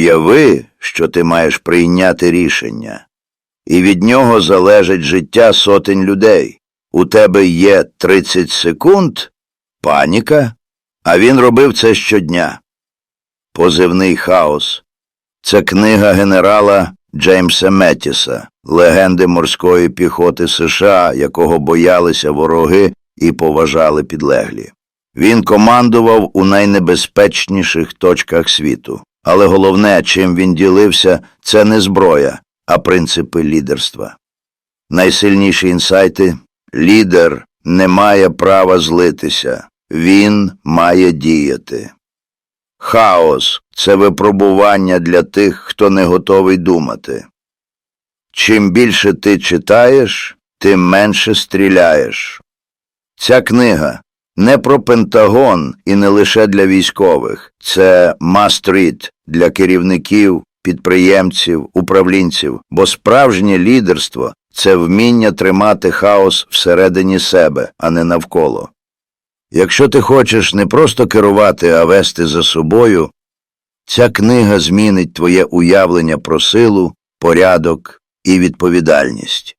Уяви, що ти маєш прийняти рішення, і від нього залежить життя сотень людей. У тебе є 30 секунд, паніка, а він робив це щодня. Позивний хаос. Це книга генерала Джеймса Меттіса, легенди морської піхоти США, якого боялися вороги і поважали підлеглі. Він командував у найнебезпечніших точках світу. Але головне, чим він ділився, це не зброя, а принципи лідерства. Найсильніші інсайти лідер не має права злитися, він має діяти. Хаос це випробування для тих, хто не готовий думати. Чим більше ти читаєш, тим менше стріляєш. Ця книга не про Пентагон і не лише для військових. Це мастріт для керівників, підприємців, управлінців, бо справжнє лідерство це вміння тримати хаос всередині себе, а не навколо. Якщо ти хочеш не просто керувати, а вести за собою, ця книга змінить твоє уявлення про силу, порядок і відповідальність.